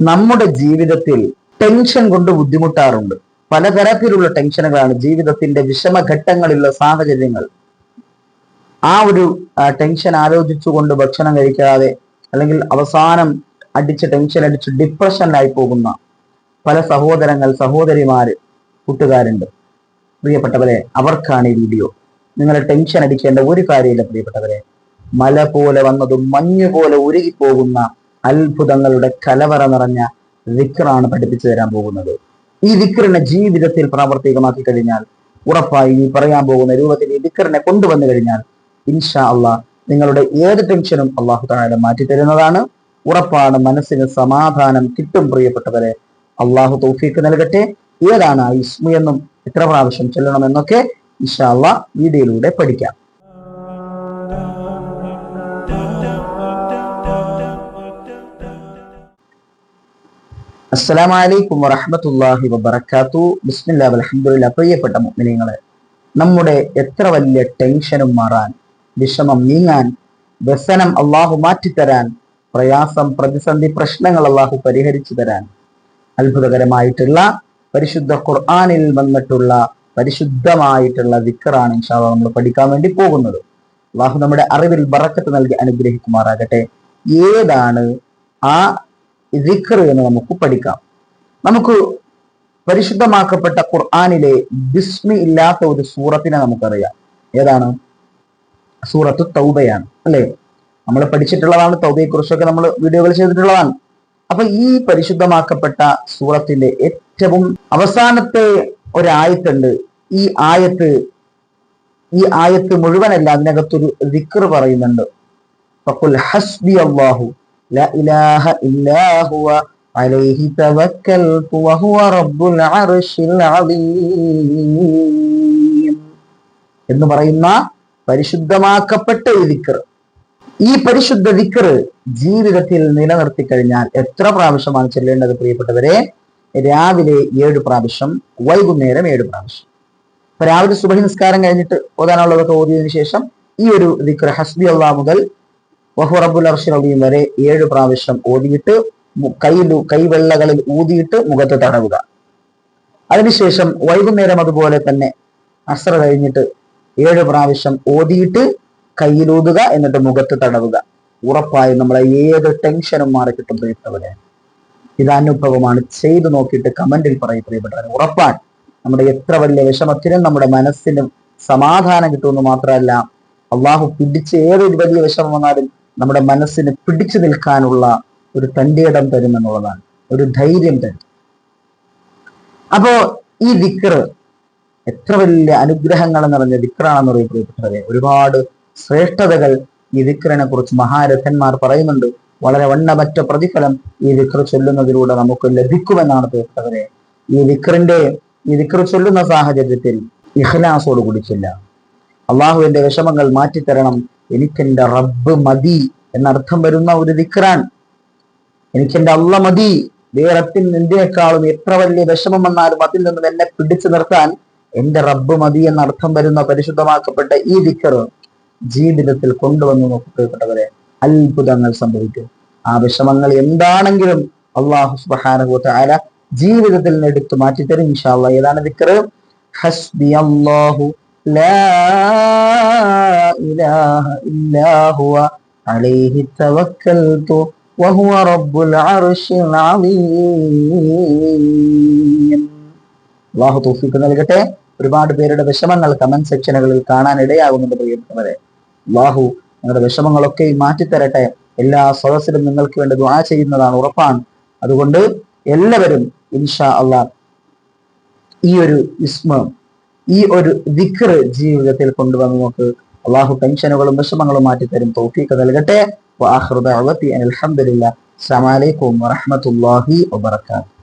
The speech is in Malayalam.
നമ്മുടെ ജീവിതത്തിൽ ടെൻഷൻ കൊണ്ട് ബുദ്ധിമുട്ടാറുണ്ട്. പലതരത്തിലുള്ള ടെൻഷനുകളാണ് ജീവിതത്തിന്റെ വിഷമഘട്ടങ്ങളിലുള്ള സാഹചര്യങ്ങൾ. ആ ഒരു ടെൻഷൻ ആലോചിച്ചുകൊണ്ട് ഭക്ഷണം കഴിക്കാതെ അല്ലെങ്കിൽ അവസാനം അടിച്ച് ടെൻഷൻ അടിച്ച് ഡിപ്രഷനിലായി പോകുന്ന പല സഹോദരങ്ങൾ സഹോദരിമാര് കൂട്ടുകാരുണ്ട്. പ്രിയപ്പെട്ടവരെ അവർക്കാണ് ഈ വീഡിയോ നിങ്ങളെ ടെൻഷൻ അടിക്കേണ്ട ഒരു കാര്യമില്ല പ്രിയപ്പെട്ടവരെ. മല പോലെ വന്നതും മഞ്ഞു പോലെ ഉരുകിപ്പോകുന്ന അത്ഭുതങ്ങളുടെ കലവറ നിറഞ്ഞ വിക്റാണ് പഠിപ്പിച്ചു തരാൻ പോകുന്നത്. ഈ വിക്റിനെ ജീവിതത്തിൽ പ്രാവർത്തികമാക്കി കഴിഞ്ഞാൽ ഉറപ്പായി ഈ പറയാൻ പോകുന്ന രൂപത്തിൽ ഈ വിക്റിനെ കൊണ്ടുവന്നു കഴിഞ്ഞാൽ ഇൻഷാ അള്ളാഹ് നിങ്ങളുടെ ഏത് ടെൻഷനും അള്ളാഹു താഴെ മാറ്റി തരുന്നതാണ്. ഉറപ്പാണ് മനസ്സിന് സമാധാനം കിട്ടും പ്രിയപ്പെട്ടവരെ. അള്ളാഹു തൗഫീക്ക് നൽകട്ടെ. ഏതാണ് ആ ഇസ്മു എന്നും എത്ര പ്രാവശ്യം ചൊല്ലണമെന്നൊക്കെ ഇൻഷാ അള്ളാഹ് വീഡിയോയിലൂടെ പഠിക്കാം. അസ്സലാമു അലൈക്കും വറഹ്മത്തുള്ളാഹി വബർക്കാത്തു ബിസ്മില്ലാ അൽഹംദുലില്ലാ പ്രിയപ്പെട്ട മുഅ്മിനീങ്ങളെ നമ്മുടെ എത്ര വലിയ ടെൻഷനും മാറാൻ വിഷമം നീങ്ങാൻ വ്യസനം അള്ളാഹു മാറ്റിത്തരാൻ പ്രയാസം പ്രതിസന്ധി പ്രശ്നങ്ങൾ അള്ളാഹു പരിഹരിച്ചു തരാൻ അത്ഭുതകരമായിട്ടുള്ള പരിശുദ്ധ ഖുർആാനിൽ വന്നിട്ടുള്ള പരിശുദ്ധമായിട്ടുള്ള വിക്കറാണ് ഇൻഷാല്ല നമ്മൾ പഠിക്കാൻ വേണ്ടി പോകുന്നത്. അള്ളാഹു നമ്മുടെ അറിവിൽ ബറക്കത്ത് നൽകി അനുഗ്രഹിക്കുമാറാകട്ടെ. ഏതാണ് ആ ദിക്ർ എന്ന് നമുക്ക് പഠിക്കാം. നമുക്ക് പരിശുദ്ധമാക്കപ്പെട്ട ഖുർആാനിലെ ബിസ്മി ഇല്ലാത്ത ഒരു സൂറത്തിനെ നമുക്കറിയാം. ഏതാണ്? സൂറത്ത് തൗബയാണ് അല്ലെ? നമ്മൾ പഠിച്ചിട്ടുള്ളതാണ് തൗബയെ കുറിച്ചൊക്കെ നമ്മൾ വീഡിയോകൾ ചെയ്തിട്ടുള്ളതാണ്. അപ്പൊ ഈ പരിശുദ്ധമാക്കപ്പെട്ട സൂറത്തിന്റെ ഏറ്റവും അവസാനത്തെ ഒരായത്തുണ്ട്. ഈ ആയത്ത് ഈ ആയത്ത് മുഴുവനല്ല അതിനകത്തൊരു ദിക്കർ പറയുന്നുണ്ട്. ഹസ്ബി അല്ലാഹു. لا إله إلا هو عليه توكلت وهو رب العرش العظيم എന്ന് പറയുന്ന പരിശുദ്ധമാക്കപ്പെട്ട ഈ ദിക്കർ ഈ പരിശുദ്ധ ദിക്കർ ജീവിതത്തിൽ നിലനിർത്തി കഴിഞ്ഞാൽ എത്ര പ്രാവശ്യമാണ് ചെല്ലേണ്ടത് പ്രിയപ്പെട്ടവരെ രാവിലെ ഏഴ് പ്രാവശ്യം വൈകുന്നേരം ഏഴ് പ്രാവശ്യം ഇപ്പൊ രാവിലെ സുബഹി നിസ്കാരം കഴിഞ്ഞിട്ട് ഓതാനുള്ളതൊക്കെ ഓതിയതിനു ശേഷം ഈ ഒരു ദിക്കർ ഹസ്ബി അള്ളാഹ് മുതൽ വഹുറബുൽ അർഷിറബിയും വരെ ഏഴ് പ്രാവശ്യം ഓതിയിട്ട് കയ്യിൽ കൈവെള്ളകളിൽ ഊതിയിട്ട് മുഖത്ത് തടവുക. അതിനുശേഷം വൈകുന്നേരം അതുപോലെ തന്നെ അസ്ര കഴിഞ്ഞിട്ട് ഏഴ് പ്രാവശ്യം ഓതിയിട്ട് കയ്യിലൂതുക എന്നിട്ട് മുഖത്ത് തടവുക. ഉറപ്പായും നമ്മളെ ഏത് ടെൻഷനും മാറി കിട്ടും പ്രിയപ്പെട്ടവരെ ഇത് അനുഭവമാണ്. ചെയ്തു നോക്കിയിട്ട് കമന്റിൽ പറയും പ്രിയപ്പെട്ടവരെ. ഉറപ്പാണ്. നമ്മുടെ എത്ര വലിയ വിഷമത്തിനും നമ്മുടെ മനസ്സിനും സമാധാനം കിട്ടുമെന്ന് മാത്രമല്ല അള്ളാഹു പിടിച്ച് ഏതൊരു വലിയ വിഷമം വന്നാലും നമ്മുടെ മനസ്സിന് പിടിച്ചു നിൽക്കാനുള്ള ഒരു തന്റെ ഇടം തരുമെന്നുള്ളതാണ്. ഒരു ധൈര്യം തരും. അപ്പോ ഈ ദിക്ർ എത്ര വലിയ അനുഗ്രഹങ്ങൾ നിറഞ്ഞ ദിക്റാണെന്ന് പറയപ്പെട്ടവരെ ഒരുപാട് ശ്രേഷ്ഠതകൾ ഈ ദിക്റിനെ കുറിച്ച് മഹാരഥന്മാർ പറയുന്നുണ്ട്. വളരെ വണ്ണമറ്റ പ്രതിഫലം ഈ ദിക്ർ ചൊല്ലുന്നതിലൂടെ നമുക്ക് ലഭിക്കുമെന്നാണ് പ്രിയപ്പെട്ടവരെ. ഈ ദിക്റിന്റെ ഈ ദിക്ർ ചൊല്ലുന്ന സാഹചര്യത്തിൽ ഇഖ്ലാസോട് കുടിച്ചില്ല അള്ളാഹുവിന്റെ വിഷമങ്ങൾ മാറ്റിത്തരണം എനിക്കെന്റെ റബ്ബ് മതി എന്നർത്ഥം വരുന്ന ഒരു ദിക്റാൻ. എനിക്കെന്റെ അള്ള മതി. വേറത്തിൽ എന്തിനേക്കാളും എത്ര വലിയ വിഷമം വന്നാലും അതിൽ നിന്നും എന്നെ പിടിച്ചു നിർത്താൻ എന്റെ റബ്ബ് മതി എന്നർത്ഥം വരുന്ന പരിശുദ്ധമാക്കപ്പെട്ട ഈ ദിക്കർ ജീവിതത്തിൽ കൊണ്ടുവന്ന് നോക്കപ്പെട്ടവരെ അത്ഭുതങ്ങൾ സംഭവിക്കും. ആ വിഷമങ്ങൾ എന്താണെങ്കിലും അള്ളാഹു സുബാനുഭൂത്ത ആര ജീവിതത്തിൽ നിന്ന് എടുത്തു മാറ്റിത്തരും ഇൻഷാല്ല ഏതാണ് ദിക്കർ ഹസ്ബി അള്ളാഹു لا إله إلا هو عليه توكلت وهو رب العرش العظيم അള്ളാഹു തൗഫീഖ് നൽകട്ടെ ഒരുപാട് പേരുടെ വിഷമങ്ങൾ കമന്റ് സെക്ഷനുകളിൽ കാണാൻ ഇടയാകുന്നുണ്ട് പ്രിയപ്പെട്ടവരെ അള്ളാഹു നിങ്ങളുടെ വിഷമങ്ങളൊക്കെ മാറ്റിത്തരട്ടെ എല്ലാ സദസ്സിലും നിങ്ങൾക്ക് വേണ്ടി ദുആ ചെയ്യുന്നതാണ് ഉറപ്പാണ് അതുകൊണ്ട് എല്ലാവരും ഇൻഷാ അള്ളാഹ് ഈ ഒരു ഇസ്മ ഈ ഒരു ദിക്ർ ജീവിതത്തിൽ കൊണ്ടുവന്ന് നമുക്ക് അള്ളാഹു ടെൻഷനുകളും വിഷമങ്ങളും മാറ്റിത്തരും തൗഫീഖ് നൽകട്ടെ. അലഹമില്ല അസ്സലാമലൈക്കും വറഹമത്തല്ലാഹി വബർക്കാത്തു